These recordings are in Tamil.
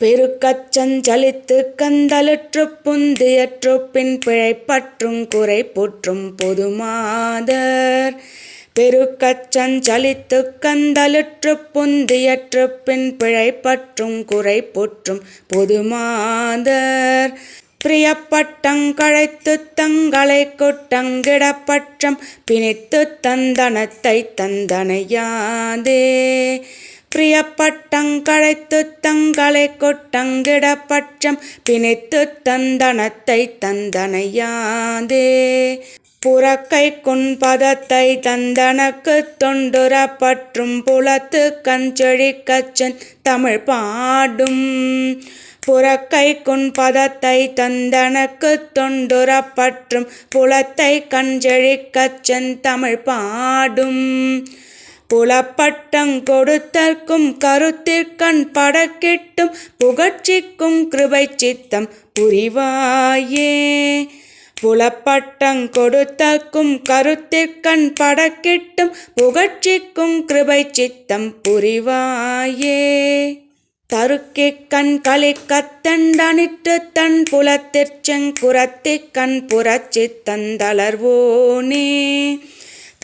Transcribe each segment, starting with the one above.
பெருக்கச்சஞ்சலித்து கந்தலுற்று புந்தியற்று பின் பிழைப்பற்றும் குறை புற்றும் பொதுமாதர். பெருக்கச்சஞ்சலித்து கந்தலுற்று புந்தியற்று பின் பிழைப்பற்றும் குறை புற்றும் பொதுமாதர். பிரியப்பட்டங்கழைத்து தங்களை குட்டங்கிடப்பற்றம் பிணித்து தந்தனத்தை தந்தனையாதே. பிரியப்பட்டங்கழைத்து தங்களை கொட்டங்கிடப்பட்சம் பிணைத்து தந்தனத்தை தந்தனையாதே புறக்கை குன்பதத்தை தந்தனக்கு தொண்டுரப்பற்றும் புலத்து கஞ்செழிக்கச்சன் தமிழ் பாடும். புறக்கை குன்பதத்தை தந்தனக்கு தொண்டுரப்பற்றும் புலத்தை கஞ்செழிக்கச்சன் தமிழ் பாடும். புலப்பட்டங் கொடுத்தற்கும் கருத்திற்கண் படக்கிட்டும் புகழ்ச்சிக்கும் கிருபை சித்தம் புரிவாயே. புலப்பட்டங் கொடுத்தற்கும் கருத்திற்கண் படக்கிட்டும் புகழ்ச்சிக்கும் கிருபை சித்தம் புரிவாயே. தருக்கிக் கண் களி கலிக்கத்தண்டனிட்டு தன் புலத்திற்செங்குரத்திக் கண் புரட்சி தந்தளர்வோனே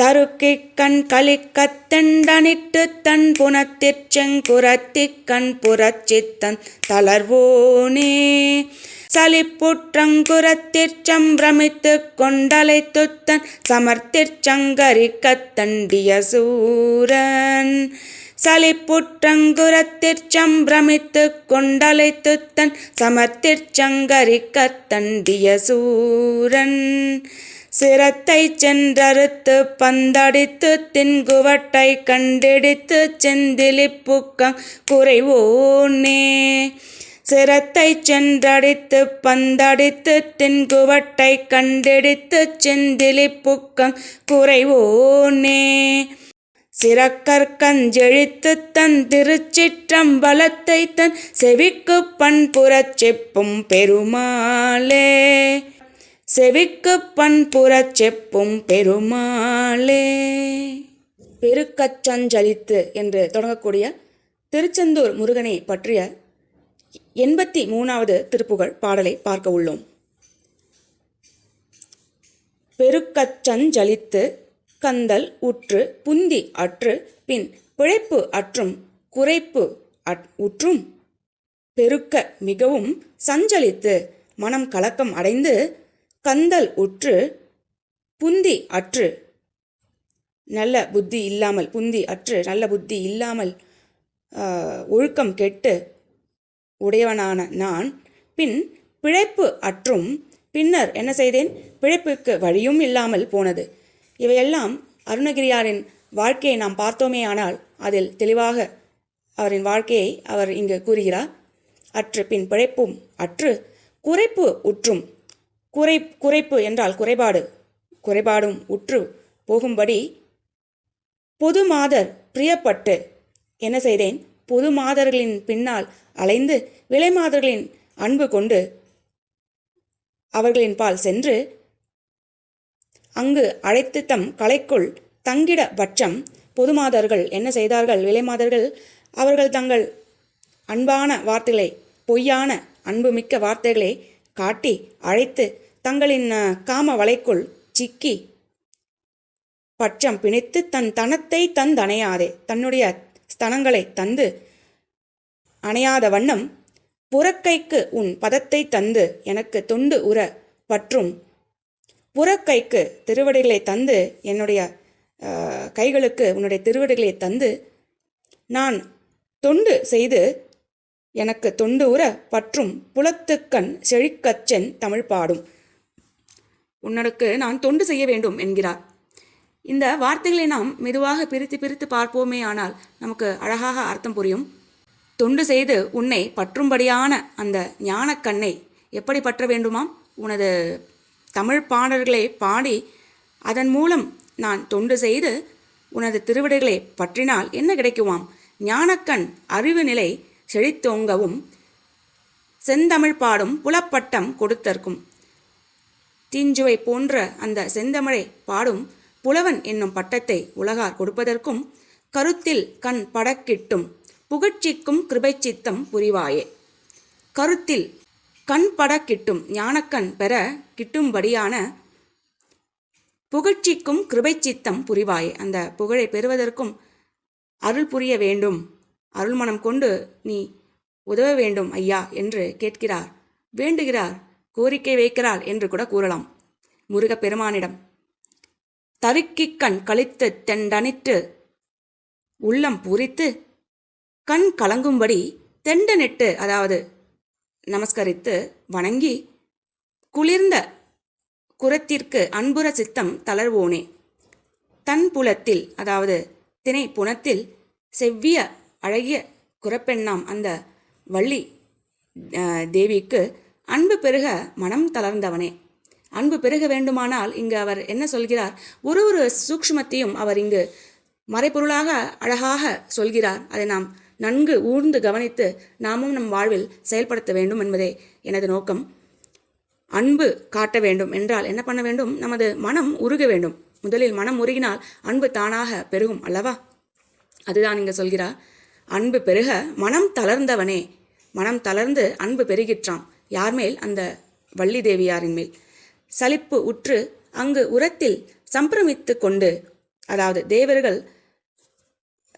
தருக்கிக் கண் கலிக்கத்தெண்டனிட்டு தன் புனத்திற்செங்குரத்திக் கண் புரட்சித்தன் தளர்வோனே. சலிப்புற்றங்குரத்திற்சம்பிரமித்து கொண்டலை துத்தன் சமர்த்திற்சங்கரிக்கத்தண்டிய சூரன். சலிப்புற்றங்குரத்திற்சம்பிரமித்து கொண்டலை துத்தன் சமர்த்திற்சங்கரிக்கத்தண்டிய சூரன். சிரத்தை சென்றறுத்து பந்தடித்து தின்குவட்டை கண்டிடித்து செந்திலிப்புக்கம் குறைவோனே. சிரத்தை சென்றடித்து பந்தடித்து தின்குவட்டை கண்டிடித்து செந்திலிப்புக்கம் குறைவோனே. சிறக்கற்கஞ்செழித்து தன் திருச்சிற்றம்பலத்தை தன் செவிக்கு பண்புறச் செப்பும் பெருமாளே. செவிக்கு பண்புறச் செப்பும் பெருமாளே. பெருக்கச்சஞ்சலித்து என்று தொடங்கக்கூடிய திருச்செந்தூர் முருகனை பற்றிய எண்பத்தி மூணாவது திருப்புகழ் பாடலை பார்க்க உள்ளோம். பெருக்கச்சஞ்சலித்து கந்தல் உற்று புந்தி அற்று பின் பிழைப்பு அற்றும் குறைப்பு அட் உற்றும் பெருக்க மிகவும் சஞ்சலித்து மனம் கலக்கம் அடைந்து கந்தல் உற்று புந்தி அற்று. நல்ல புத்தி இல்லாமல் புந்தி அற்று நல்ல புத்தி இல்லாமல் ஒழுக்கம் கெட்டு உடையவனான நான். பின் பிழைப்பு அற்றும் பின்னர் என்ன செய்தேன்? பிழைப்புக்கு வழியும் இல்லாமல் போனது. இவையெல்லாம் அருணகிரியாரின் வாழ்க்கையை நாம் பார்த்தோமே ஆனால் அதில் தெளிவாக அவரின் வாழ்க்கையை அவர் இங்கு கூறுகிறார். அற்று பின் பிழைப்பும் அற்று குறைப்பு உற்றும் குறை குறைப்பு என்றால் குறைபாடு. குறைபாடும் உற்று போகும்படி பொது மாதர் பிரியப்பட்டு என்ன செய்தேன்? பொது மாதர்களின் பின்னால் அலைந்து விலை மாதர்களின் அன்பு கொண்டு அவர்களின் பால் சென்று அங்கு அழைத்து தம் கலைக்குள் தங்கிட பட்சம் பொதுமாதர்கள் என்ன செய்தார்கள்? விலைமாதர்கள் அவர்கள் தங்கள் அன்பான வார்த்தைகளை பொய்யான அன்புமிக்க வார்த்தைகளை காட்டி அழைத்து தங்களின் காம வலைக்குள் சிக்கி பட்சம் பிணைத்து தன் தனத்தை தந்தணையாதே தன்னுடைய ஸ்தனங்களை தந்து அணையாத வண்ணம் புறக்கைக்கு உன் பதத்தை தந்து எனக்கு தொண்டு உற பற்றும். புறக்கைக்கு திருவடிகளை தந்து என்னுடைய கைகளுக்கு உன்னுடைய திருவடிகளை தந்து நான் தொண்டு செய்து எனக்கு தொண்டு உற பற்றும். புலத்துக்கண் செழிக்கச்சென் தமிழ் பாடும் உன்னனுக்கு நான் தொண்டு செய்ய வேண்டும் என்கிறார். இந்த வார்த்தைகளை நாம் மெதுவாக பிரித்து பிரித்து பார்ப்போமே ஆனால் நமக்கு அழகாக அர்த்தம் புரியும். தொண்டு செய்து உன்னை பற்றும்படியான அந்த ஞானக்கண்ணை எப்படி பற்ற வேண்டுமாம்? உனது தமிழ் பாடல்களை பாடி அதன் மூலம் நான் தொண்டு செய்து உனது திருவிடைகளை பற்றினால் என்ன கிடைக்குமாம்? ஞானக்கண் அறிவு நிலை செழித்தோங்கவும் செந்தமிழ் பாடும் புலப்பட்டம் கொடுத்தற்கும். தீஞ்சுவை போன்ற அந்த செந்தமிழை பாடும் புலவன் என்னும் பட்டத்தை உலகார் கொடுப்பதற்கும் கருத்தில் கண் படக்கிட்டும் புகழ்ச்சிக்கும் கிருபை சித்தம் புரிவாயே. கருத்தில் கண்பட கிட்டும் ஞானக்கண் பெற கிட்டும்படியான புகழ்ச்சிக்கும் கிருபைச்சித்தம் புரிவாயே. அந்த புகழை பெறுவதற்கும் அருள் புரிய வேண்டும். அருள்மனம் கொண்டு நீ உதவ வேண்டும் ஐயா என்று கேட்கிறார். வேண்டுகிறார். கோரிக்கை வைக்கிறாள் என்று கூட கூறலாம். முருகப்பெருமானிடம் தருக்கிக் கண் கழித்து தெண்டனிட்டு உள்ளம் பூரித்து கண் கலங்கும்படி தெண்டனிட்டு அதாவது நமஸ்கரித்து வணங்கி குளிர்ந்த குரத்திற்கு அன்புற சித்தம் தளர்வோனே தன் புலத்தில் அதாவது தினை புனத்தில் செவ்விய அழகிய குரப்பெண்ணாம் அந்த வள்ளி தேவிக்கு அன்பு பெருக மனம் தளர்ந்தவனே. அன்பு பெருக வேண்டுமானால் இங்கு அவர் என்ன சொல்கிறார்? ஒரு ஒரு சூக்ஷ்மத்தையும் அவர் இங்கு மறைப்பொருளாக அழகாக சொல்கிறார். அதை நாம் நன்கு ஊர்ந்து கவனித்து நாமும் நம் வாழ்வில் செயல்படுத்த வேண்டும் என்பதே எனது நோக்கம். அன்பு காட்ட வேண்டும் என்றால் என்ன பண்ண வேண்டும்? நமது மனம் உருக வேண்டும். முதலில் மனம் உருகினால் அன்பு தானாக பெருகும் அல்லவா? அதுதான் இங்கே சொல்கிறார். அன்பு பெருக மனம் தளர்ந்தவனே. மனம் தளர்ந்து அன்பு பெருகிற்றான் யார் மேல்? அந்த வள்ளி தேவியாரின் மேல். சலிப்பு உற்று அங்கு உரத்தில் சம்பிரமித்து கொண்டு அதாவது தேவர்கள்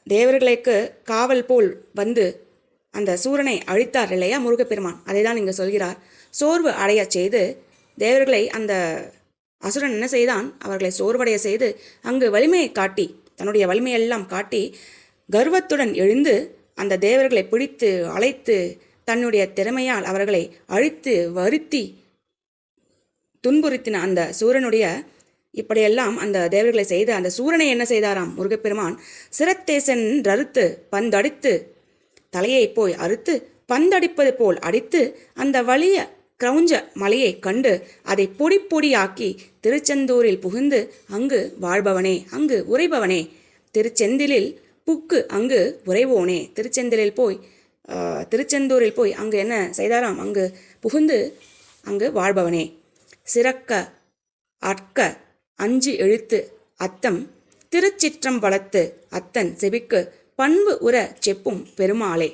தேவர்களுக்கு காவல் போல் வந்து அந்த சூரனை அழித்தார் இல்லையா? முருகப்பெருமான். அதை தான் இங்கே சொல்கிறார். சோர்வு அடையச் செய்து தேவர்களை அந்த அசுரன் என்ன செய்தான்? அவர்களை சோர்வடைய செய்து அங்கு வலிமையை காட்டி தன்னுடைய வலிமையெல்லாம் காட்டி கர்வத்துடன் எழுந்து அந்த தேவர்களை பிடித்து அழைத்து தன்னுடைய திறமையால் அவர்களை அழித்து வருத்தி துன்புறுத்தின அந்த சூரனுடைய இப்படியெல்லாம் அந்த தேவர்களை செய்த அந்த சூரனை என்ன செய்தாராம்? முருகப்பெருமான் சிரத்தேசன் அறுத்து பந்தடித்து தலையை போய் அறுத்து பந்தடிப்பது போல் அடித்து அந்த வலிய கிரௌஞ்ச மலையை கண்டு அதை பொடி பொடியாக்கி திருச்செந்தூரில் புகுந்து அங்கு வாழ்பவனே அங்கு உறைபவனே திருச்செந்திலில் புக்கு அங்கு உறைவோனே திருச்செந்திலில் போய் திருச்செந்தூரில் போய் அங்கு என்ன செய்தாராம்? அங்கு புகுந்து அங்கு வாழ்பவனே. சிறக்க அற்க அஞ்சு எழுத்து அத்தம் திருச்சிற்றம் வளர்த்து அத்தன் செபிக்கு பண்பு உற செப்பும் பெருமாளே.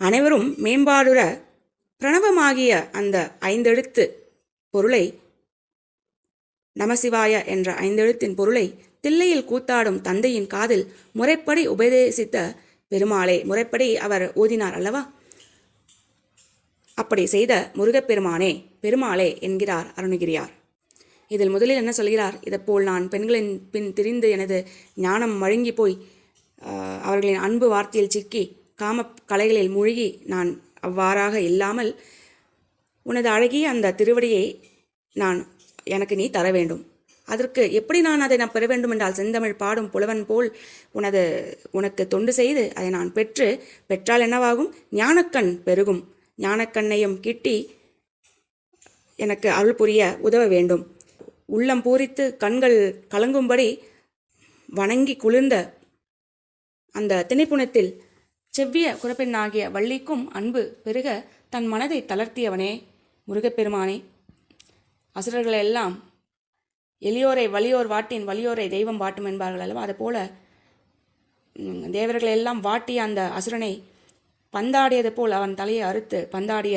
அனைவரும் மேம்பாடுற பிரணவமாகிய அந்த ஐந்தெழுத்து பொருளை நமசிவாய என்ற ஐந்தெழுத்தின் பொருளை தில்லையில் கூத்தாடும் தந்தையின் காதில் முறைப்படி உபதேசித்த பெருமாளே முறைப்படி அவர் ஓதினார் அல்லவா? அப்படி செய்த முருகப்பெருமானே பெருமாளே என்கிறார் அருணகிரியார். இதில் முதலில் என்ன சொல்கிறார்? இதைப்போல் நான் பெண்களின் பின் திரிந்து எனது ஞானம் மழுங்கி போய் அவர்களின் அன்பு வார்த்தையில் சிக்கி காம கலைகளில் மூழ்கி நான் அவ்வாறாக இல்லாமல் உனது அழகிய அந்த திருவடியை நான் எனக்கு நீ தர வேண்டும். அதற்கு எப்படி நான் அதை நான் பெற வேண்டும் என்றால் செந்தமிழ் பாடும் புலவன் போல் உனது உனக்கு தொண்டு செய்து அதை நான் பெற்று பெற்றால் என்னவாகும்? ஞானக்கண் பெருகும். ஞானக்கண்ணையும் கிட்டி எனக்கு அருள் புரிய உதவ வேண்டும். உள்ளம் பூரித்து கண்கள் கலங்கும்படி வணங்கி குளிர்ந்த அந்த திணைப்புணத்தில் செவ்விய குறப்பெண்ணாகிய வள்ளிக்கும் அன்பு பெருக தன் மனதை தளர்த்தியவனே முருகப்பெருமானே. அசுரர்களெல்லாம் எளியோரை வலியோர் வாட்டின் வலியோரை தெய்வம் வாட்டும் என்பார்கள் அல்லவா? அதுபோல தேவர்கள் தேவர்களை எல்லாம் வாட்டிய அந்த அசுரனை பந்தாடியது போல் அவன் தலையை அறுத்து பந்தாடிய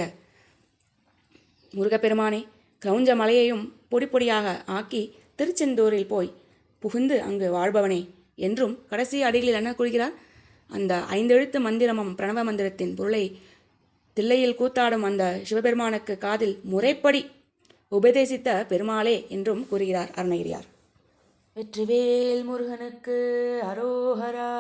முருகப்பெருமானே கிரௌஞ்ச மலையையும் பொடி பொடியாக ஆக்கி திருச்செந்தூரில் போய் புகுந்து அங்கு வாழ்பவனே என்றும் கடைசி அடிகளில் என்ன கூறுகிறார்? அந்த ஐந்தெழுத்து மந்திரமும் பிரணவ மந்திரத்தின் பொருளை தில்லையில் கூத்தாடும் அந்த சிவபெருமானுக்கு காதில் முறைப்படி உபதேசித்த பெருமாளே என்றும் கூறுகிறார் அருணகிரியார். வெற்றிவேல் முருகனுக்கு அரோஹரா